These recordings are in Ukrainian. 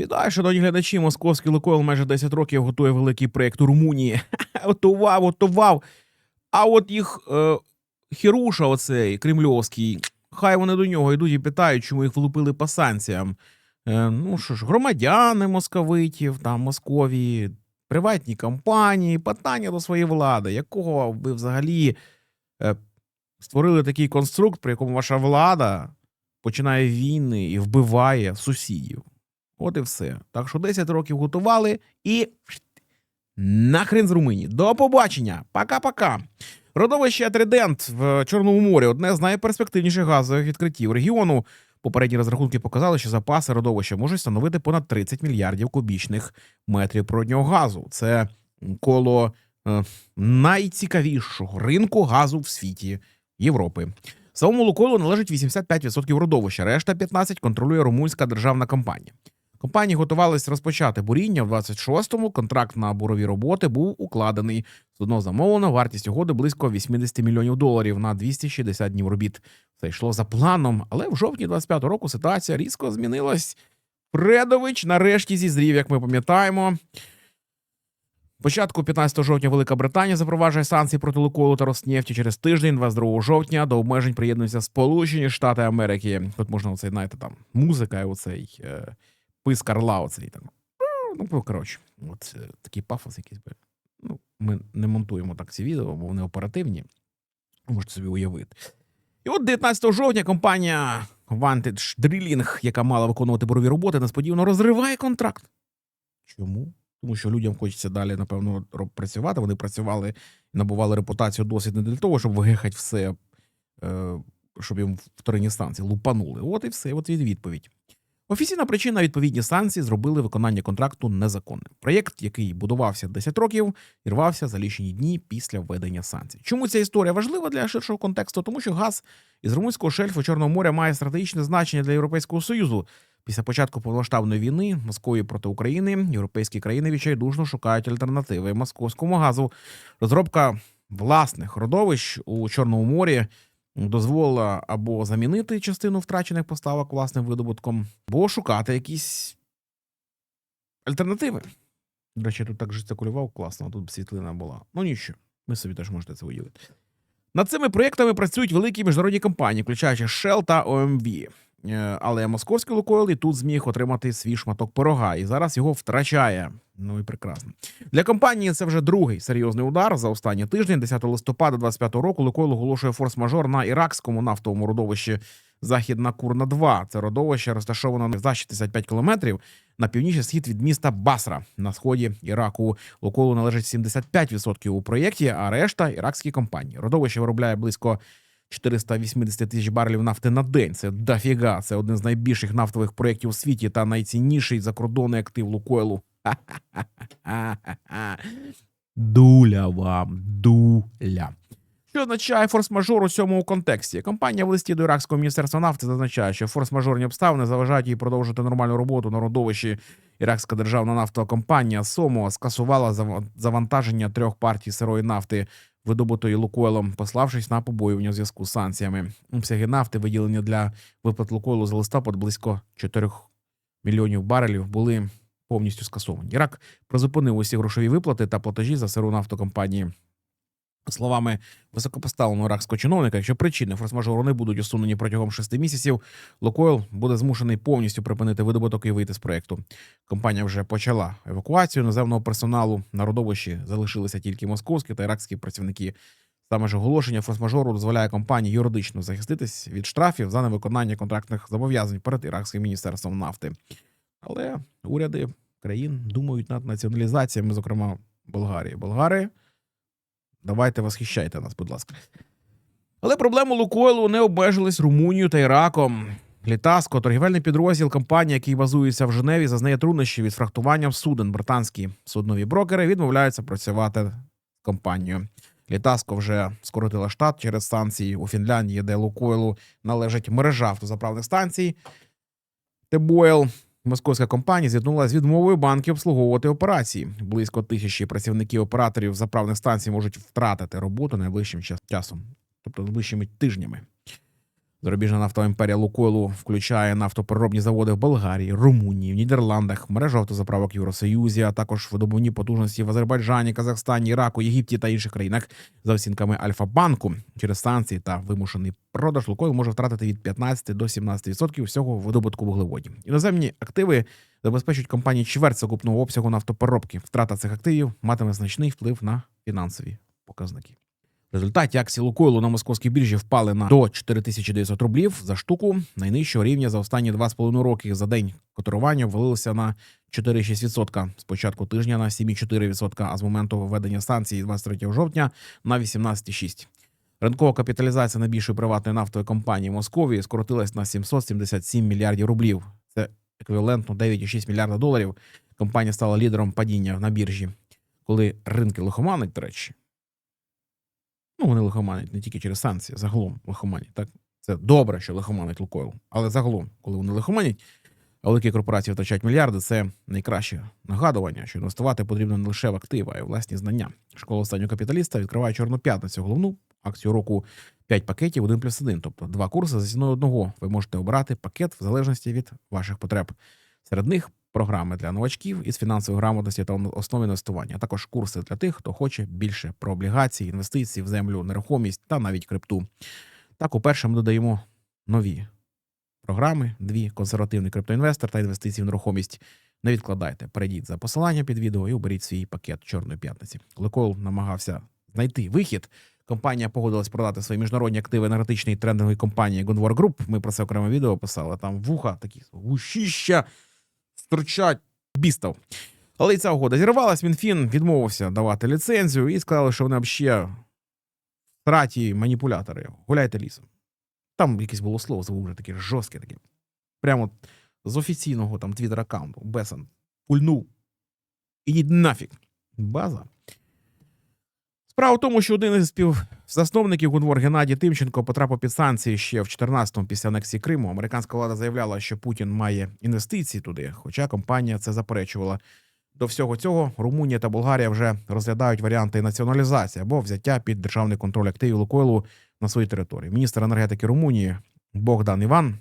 Вітаю, шановні глядачі. Московський Лукойл майже 10 років готує великий проєкт у Румунії. Готував, готував. А от їх е, хіруша, оцей кремльовський, хай вони до нього йдуть і питають, чому їх влупили по санкціям. Е, ну що ж, громадяни московитів, там Московії, приватні компанії, питання до своєї влади, якого ви взагалі е, створили такий конструкт, при якому ваша влада починає війни і вбиває сусідів. От і все. Так що 10 років готували і нахрен з Румунії. До побачення. Пока-пока. Родовище Тридент в Чорному морі одне з найперспективніших газових відкриттів регіону. Попередні розрахунки показали, що запаси родовища можуть становити понад 30 мільярдів кубічних метрів природнього газу. Це коло е, найцікавішого ринку газу в світі Європи. Самому Лукойлу належить 85% родовища, решта 15% контролює румунська державна компанія. Компанії готувались розпочати буріння в 26-му. Контракт на бурові роботи був укладений. Одного замовлено вартість угоди близько 80 мільйонів доларів на 260 днів робіт. Це йшло за планом, але в жовтні 25-го року ситуація різко змінилась. Фредович нарешті зізрів, як ми пам'ятаємо. Початку 15 жовтня Велика Британія запроваджує санкції проти Лукойлу та Роснефті. Через тиждень, 22 жовтня, до обмежень приєднуються Сполучені Штати Америки. Тут можна оцей, знаєте, там музика, і оцей е, писк орла, оцей там. Ну, ну, коротше, от е, такий пафос якийсь. Ну, ми не монтуємо так ці відео, бо вони оперативні. Можете собі уявити. І от 19 жовтня компанія Vantage Drilling, яка мала виконувати бурові роботи, несподівано розриває контракт. Чому? Тому що людям хочеться далі, напевно, працювати. Вони працювали набували репутацію досить не для того, щоб вигехати все, е, щоб їм в вторинній станції лупанули. От і все, от і відповідь. Офіційна причина відповідні санкції зробили виконання контракту незаконним. Проєкт, який будувався 10 років, і рвався за лічені дні після введення санкцій. Чому ця історія важлива для ширшого контексту? Тому що газ із румунського шельфу Чорного моря має стратегічне значення для Європейського Союзу. Після початку повноштабної війни Московії проти України європейські країни відчайдушно шукають альтернативи московському газу. Розробка власних родовищ у Чорному морі дозволила або замінити частину втрачених поставок власним видобутком, або шукати якісь альтернативи. До речі, тут так жестикулював класно, тут світлина була. Ну нічого, ви собі теж можете це уявити. Над цими проєктами працюють великі міжнародні компанії, включаючи Shell та OMV. Е, Але московський Лукойл і тут зміг отримати свій шматок пирога, і зараз його втрачає. Ну і прекрасно. Для компанії це вже другий серйозний удар за останній тиждень. 10 листопада 25 року Лукойл оголошує форс-мажор на іракському нафтовому родовищі Західна Курна 2 Це родовище розташовано за 65 кілометрів на північний схід від міста Басра на сході Іраку. Лукойлу належить 75% у проєкті, а решта іракські компанії. Родовище виробляє близько 480 тисяч барелів нафти на день. Це дофіга. Це один з найбільших нафтових проєктів у світі та найцінніший закордонний актив Лукойлу. Дуля вам, дуля. Що означає форс-мажор у цьому контексті? Компанія в листі до Іракського міністерства нафти зазначає, що форс-мажорні обставини заважають їй продовжити нормальну роботу на родовищі. Іракська державна нафтова компанія СОМО скасувала завантаження трьох партій сирої нафти, видобутої Лукойлом, пославшись на побоювання у зв'язку з санкціями. Обсяги нафти, виділені для виплат Лукойлу за листопад, близько 4 мільйонів барелів, були повністю скасовані. Ірак призупинив усі грошові виплати та платежі за сиру нафту компанії. Словами високопоставленого іракського чиновника, якщо причини форс-мажору не будуть усунені протягом шести місяців, Лукойл буде змушений повністю припинити видобуток і вийти з проекту. Компанія вже почала евакуацію наземного персоналу. На родовищі залишилися тільки московські та іракські працівники. Саме ж оголошення форс-мажору дозволяє компанії юридично захиститись від штрафів за невиконання контрактних зобов'язань перед іракським міністерством нафти. Але уряди країн думають над націоналізаціями, зокрема Болгарії. Болгари, давайте восхищайте нас, будь ласка. Але проблему Лукойлу не обмежились Румунією та Іраком. Літаско, торгівельний підрозділ компанії, який базується в Женеві, зазнає труднощів від фрахтуванням суден. Британські суднові брокери відмовляються працювати з компанією. Літаско вже скоротила штат через станції у Фінляндії, де Лукойлу належить мережа автозаправних станцій. Тебойл, московська компанія, зіткнулася з відмовою банків обслуговувати операції. Близько тисячі працівників операторів заправних станцій можуть втратити роботу найближчим час- часом, тобто найближчими тижнями. Зарубіжна нафтова імперія Лукойлу включає нафтопереробні заводи в Болгарії, Румунії, в Нідерландах, мережу автозаправок Євросоюзі, а також видобувні потужності в Азербайджані, Казахстані, Іраку, Єгипті та інших країнах. За оцінками Альфа-банку, через санкції та вимушений продаж Лукойл може втратити від 15 до 17% всього видобутку вуглеводів. Іноземні активи забезпечують компанії чверть сукупного обсягу нафтопереробки. Втрата цих активів матиме значний вплив на фінансові показники. В результаті акції Лукойлу на московській біржі впали на до 4900 рублів за штуку, найнижчого рівня за останні 2,5 роки. За день котирування ввалилося на 4,6%. З початку тижня на 7,4%, а з моменту введення санкцій 23 жовтня на 18,6%. Ринкова капіталізація найбільшої приватної нафтової компанії Московії скоротилась на 777 мільярдів рублів. Це еквівалентно 9,6 мільярда доларів. Компанія стала лідером падіння на біржі, коли ринки лихоманить, до речі. Ну, вони лихоманять не тільки через санкції, загалом лихоманять. Так, це добре, що лихоманить Лукойл. Але загалом, коли вони лихоманять, великі корпорації втрачають мільярди, це найкраще нагадування, що інвестувати потрібно не лише в активи, а й власні знання. Школа останнього капіталіста відкриває чорну п'ятницю головну акцію року 5 пакетів 1 плюс 1, тобто два курси за ціною одного. Ви можете обирати пакет в залежності від ваших потреб. Серед них програми для новачків із фінансової грамотності та основи інвестування, а також курси для тих, хто хоче більше про облігації, інвестиції в землю, нерухомість та навіть крипту. Так, уперше ми додаємо нові програми: дві консервативний криптоінвестор та інвестиції в нерухомість. Не відкладайте, перейдіть за посиланням під відео і оберіть свій пакет Чорної п'ятниці. Лукойл намагався знайти вихід. Компанія погодилась продати свої міжнародні активи енергетичної трендингової компанії Gunvor Group. Ми про це окреме відео писали. Там вуха такі вущища стирчать бістов. Але і ця угода зірвалась. Мінфін відмовився давати ліцензію і сказали, що вони взагалі втраті маніпулятори. Гуляйте лісом. Там якесь було слово, забув вже таке жорстке таке. Прямо з офіційного там твіттер аккаунту. Бесан пульнув. Ідіть нафіг. База. Справа в тому, що один із співзасновників Гунвор Геннадій Тимченко потрапив під санкції ще в 14-му після анексії Криму. Американська влада заявляла, що Путін має інвестиції туди, хоча компанія це заперечувала. До всього цього Румунія та Болгарія вже розглядають варіанти націоналізації або взяття під державний контроль активів Лукойлу на своїй території. Міністр енергетики Румунії Богдан Іван.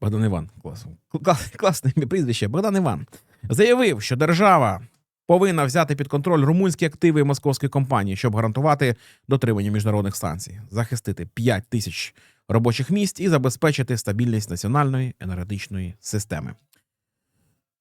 Богдан Іван, клас, клас, класне прізвище. Богдан Іван заявив, що держава повинна взяти під контроль румунські активи московської компанії, щоб гарантувати дотримання міжнародних санкцій, захистити 5 тисяч робочих місць і забезпечити стабільність національної енергетичної системи.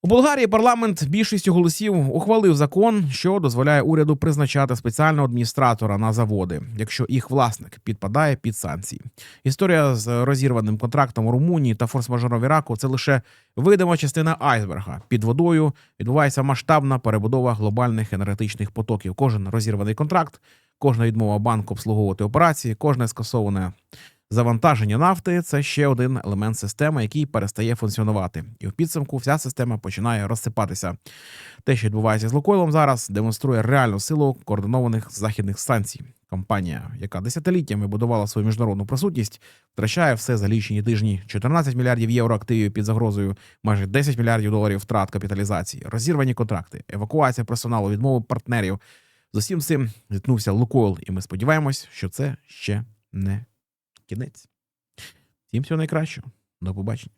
У Болгарії парламент більшістю голосів ухвалив закон, що дозволяє уряду призначати спеціального адміністратора на заводи, якщо їх власник підпадає під санкції. Історія з розірваним контрактом у Румунії та форс-мажором Іраку це лише видима частина айсберга. Під водою відбувається масштабна перебудова глобальних енергетичних потоків. Кожен розірваний контракт, кожна відмова банку обслуговувати операції, кожне скасоване Завантаження нафти це ще один елемент системи, який перестає функціонувати, і в підсумку вся система починає розсипатися. Те, що відбувається з Лукойлом зараз, демонструє реальну силу координованих західних санкцій. Компанія, яка десятиліттями будувала свою міжнародну присутність, втрачає все за лічені тижні: 14 мільярдів євро активів під загрозою, майже 10 мільярдів доларів втрат капіталізації, розірвані контракти, евакуація персоналу, відмови партнерів. З усім цим зіткнувся Лукойл, і ми сподіваємось, що це ще не кінець. Всім всього найкращого. До побачення.